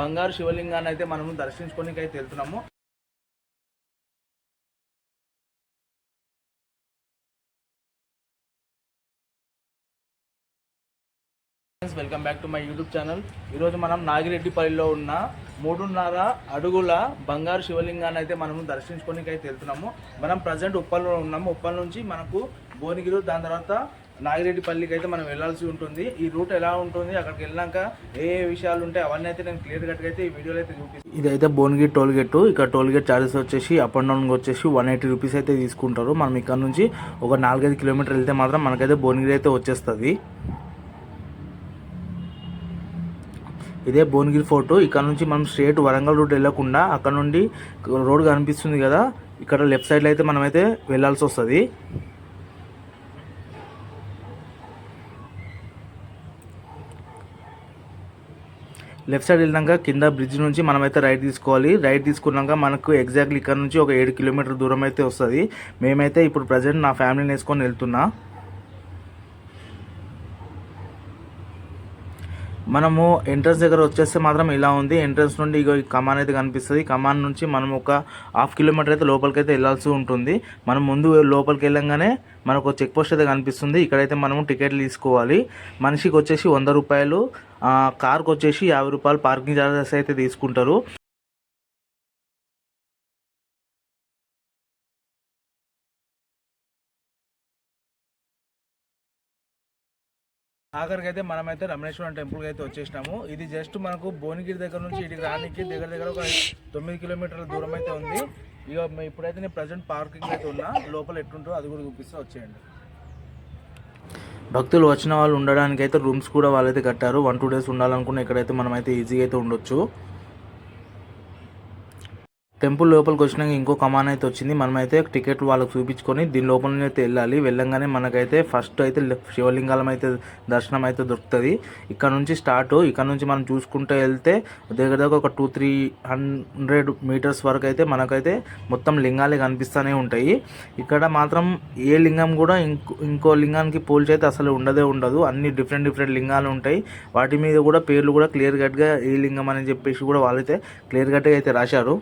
బంగారు శివలింగాన్ని అయితే మనము దర్శించుకోనికి అయితే వెళ్తున్నాము. Welcome back to my YouTube channel ఈరోజు మనం నాగిరెడ్డిపల్లిలో ఉన్న మూడున్నర అడుగుల బంగారు శివలింగాన్ని అయితే మనము దర్శించుకోనికి అయితే వెళ్తున్నాము. మనం ప్రజెంట్ ఉప్పల్లో ఉన్నాము. ఉప్పల్ నుంచి మనకు భువనగిరి దాని తర్వాత నాగిరెడ్డిపల్లికి అయితే మనం వెళ్ళాల్సి ఉంటుంది. ఈ రూట్ ఎలా ఉంటుంది? అక్కడికి వెళ్ళాక ఏ ఏ విషయాలు ఉంటాయి? అవన్నీ అయితే నేను క్లియర్ కట్గా అయితే ఈ వీడియోలో అయితే చూపిస్తాను ఇదైతే భువనగిరి టోల్ గేట్. ఇక్కడ టోల్ గేట్ ఛార్జెస్ వచ్చేసి అప్ అండ్ డౌన్ వచ్చేసి వన్ ఎయిటీ రూపీస్ అయితే తీసుకుంటారు. మనం ఇక్కడ నుంచి ఒక నాలుగైదు కిలోమీటర్ వెళ్తే మాత్రం మనకైతే భువనగిరి అయితే వచ్చేస్తుంది. ఇదే భువనగిరి ఫోర్ట్. ఇక్కడ నుంచి మనం స్ట్రేట్ వరంగల్ రూట్ వెళ్ళకుండా అక్కడ నుండి రోడ్ కనిపిస్తుంది కదా ఇక్కడ లెఫ్ట్ సైడ్లో అయితే మనమైతే వెళ్ళాల్సి వస్తుంది. లెఫ్ట్ సైడ్ వెళ్ళినాక కింద బ్రిడ్జ్ నుంచి మనమైతే రైట్ తీసుకోవాలి. రైట్ తీసుకున్నాక మనకు ఎగ్జాక్ట్లీ ఇక్కడ నుంచి ఒక ఏడు కిలోమీటర్ దూరం అయితే వస్తుంది. మేమైతే ఇప్పుడు ప్రజెంట్ నా ఫ్యామిలీని వేసుకొని వెళ్తున్నా. మనము ఎంట్రన్స్ దగ్గర వచ్చేస్తే మాత్రం ఇలా ఉంది. ఎంట్రన్స్ నుండి ఇగో ఈ కమాన్ అయితే కనిపిస్తుంది. కమాన్ నుంచి మనం ఒక హాఫ్ కిలోమీటర్ అయితే లోపలికి అయితే వెళ్ళాల్సి ఉంటుంది. మనం ముందు లోపలికి వెళ్ళంగానే మనకు చెక్ పోస్ట్ అయితే కనిపిస్తుంది. ఇక్కడైతే మనము టికెట్లు తీసుకోవాలి. మనిషికి వచ్చేసి వంద రూపాయలు కార్కి వచ్చేసి యాభై రూపాయలు పార్కింగ్ ఛార్జెస్ అయితే తీసుకుంటారు. ఆఖరికి అయితే మనమైతే రమణేశ్వరం టెంపుల్కి అయితే వచ్చేసినాము. ఇది జస్ట్ మనకు భువనగిరి దగ్గర నుంచి ఇటు రానికి దగ్గర దగ్గర ఒక తొమ్మిది కిలోమీటర్ల దూరం అయితే ఉంది. ఇక ఇప్పుడైతే నేను ప్రజెంట్ పార్కింగ్ అయితే ఉన్నా. లోపల ఎట్టుంటో అది కూడా చూపిస్తే వచ్చేయండి. భక్తులు వచ్చిన వాళ్ళు ఉండడానికి అయితే రూమ్స్ కూడా వాళ్ళైతే కట్టారు. వన్ టూ డేస్ ఉండాలనుకున్న ఇక్కడైతే మనమైతే ఈజీగా అయితే ఉండొచ్చు. టెంపుల్ లోపలికి వచ్చినాక ఇంకో కమాన్ అయితే వచ్చింది. మనమైతే టికెట్ వాళ్ళకి చూపించుకొని దీని లోపల నుంచి అయితే వెళ్ళాలి. వెళ్ళంగానే మనకైతే ఫస్ట్ అయితే శివలింగాలం అయితే దర్శనం అయితే దొరుకుతుంది. ఇక్కడ నుంచి స్టార్ట్. ఇక్కడ నుంచి మనం చూసుకుంటూ వెళ్తే దగ్గర దగ్గర ఒక టూ త్రీ హండ్రెడ్ మీటర్స్ వరకు అయితే మనకైతే మొత్తం లింగాలే కనిపిస్తూనే ఉంటాయి. ఇక్కడ మాత్రం ఏ లింగం కూడా ఇంకో ఇంకో లింగానికి పోల్చి అయితే అసలు ఉండదే ఉండదు. అన్ని డిఫరెంట్ డిఫరెంట్ లింగాలు ఉంటాయి. వాటి మీద కూడా పేర్లు కూడా క్లియర్ కట్గా ఏ లింగం అని చెప్పేసి కూడా వాళ్ళైతే క్లియర్ కట్గా అయితే రాశారు.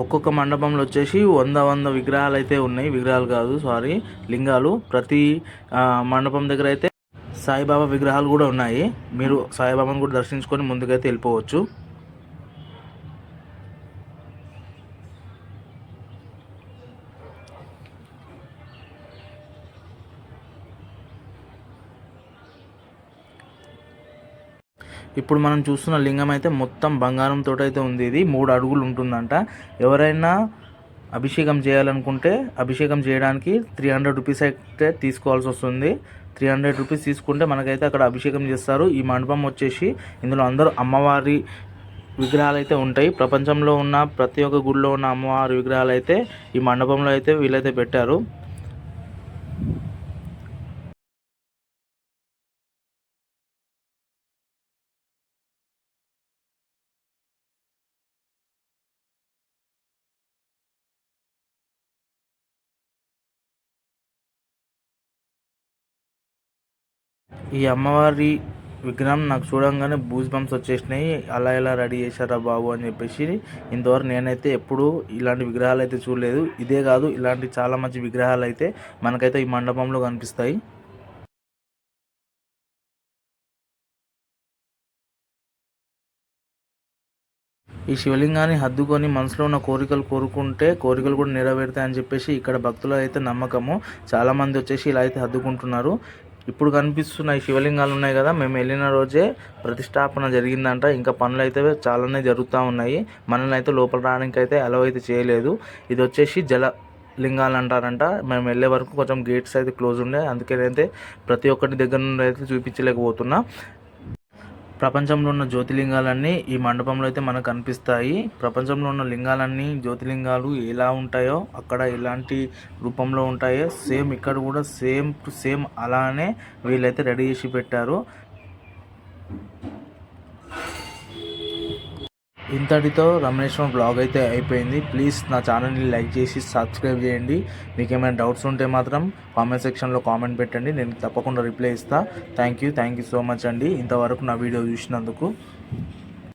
ఒక్కొక్క మండపంలో వచ్చేసి వంద వంద విగ్రహాలు అయితే ఉన్నాయి. విగ్రహాలు కాదు సారీ లింగాలు. ప్రతి మండపం దగ్గర అయితే సాయిబాబా విగ్రహాలు కూడా ఉన్నాయి. మీరు సాయిబాబాను కూడా దర్శించుకొని ముందుకైతే వెళ్ళిపోవచ్చు. ఇప్పుడు మనం చూస్తున్న లింగం అయితే మొత్తం బంగారంతో అయితే ఉంది. ఇది మూడు అడుగులు ఉంటుందంట. ఎవరైనా అభిషేకం చేయాలనుకుంటే అభిషేకం చేయడానికి త్రీ హండ్రెడ్ రూపీస్ అయితే తీసుకోవాల్సి వస్తుంది. త్రీ హండ్రెడ్ రూపీస్ తీసుకుంటే మనకైతే అక్కడ అభిషేకం చేస్తారు. ఈ మండపం వచ్చేసి ఇందులో అందరూ అమ్మవారి విగ్రహాలు అయితే ఉంటాయి. ప్రపంచంలో ఉన్న ప్రతి ఒక్క గుడిలో ఉన్న అమ్మవారి విగ్రహాలు అయితే ఈ మండపంలో అయితే వీళ్ళైతే పెట్టారు. ఈ అమ్మవారి విగ్రహం నాకు చూడంగానే బూజ్ బంప్స్ వచ్చేసినాయి. అలా ఎలా రెడీ చేశారా బాబు అని చెప్పేసి ఇంతవరకు నేనైతే ఎప్పుడూ ఇలాంటి విగ్రహాలు అయితే చూడలేదు. ఇదే కాదు ఇలాంటి చాలా మంచి విగ్రహాలు అయితే మనకైతే ఈ మండపంలో కనిపిస్తాయి. ఈ శివలింగాన్ని హద్దుకొని మనసులో ఉన్న కోరికలు కోరుకుంటే కోరికలు కూడా నెరవేరుతాయి అని చెప్పేసి ఇక్కడ భక్తుల అయితే నమ్మకము. చాలా మంది వచ్చేసి ఇలా అయితే హద్దుకుంటున్నారు. ఇప్పుడు కనిపిస్తున్న ఈ శివలింగాలు ఉన్నాయి కదా మేము వెళ్ళిన రోజే ప్రతిష్టాపన జరిగిందంట. ఇంకా పనులు అయితే చాలానే జరుగుతూ ఉన్నాయి. మనల్ని అయితే లోపల రావడానికి అయితే అలౌ అయితే చేయలేదు. ఇది వచ్చేసి జల లింగాలు అంటారంట. మేము వెళ్ళే వరకు కొంచెం గేట్స్ అయితే క్లోజ్ ఉండే. అందుకనైతే ప్రతి ఒక్కటి దగ్గర నుండి అయితే చూపించలేకపోతున్నా. ప్రపంచంలో ఉన్న జ్యోతిలింగాలన్నీ ఈ మండపంలో అయితే మనకు కనిపిస్తాయి. ప్రపంచంలో ఉన్న లింగాలన్నీ జ్యోతిలింగాలు ఎలా ఉంటాయో అక్కడ ఎలాంటి రూపంలో ఉంటాయో సేమ్ ఇక్కడ కూడా సేమ్ టు సేమ్ అలానే వీళ్ళైతే రెడీ చేసి పెట్టారు. ఇంతటితో రమణేశ్వరం బ్లాగ్ అయితే అయిపోయింది. ప్లీజ్ నా ఛానల్ని లైక్ చేసి సబ్స్క్రైబ్ చేయండి. మీకు ఏమైనా డౌట్స్ ఉంటే మాత్రం కామెంట్ సెక్షన్లో కామెంట్ పెట్టండి. నేను తప్పకుండా రిప్లై ఇస్తాను thank you thank you so much అండి. ఇంతవరకు నా వీడియో చూసినందుకు.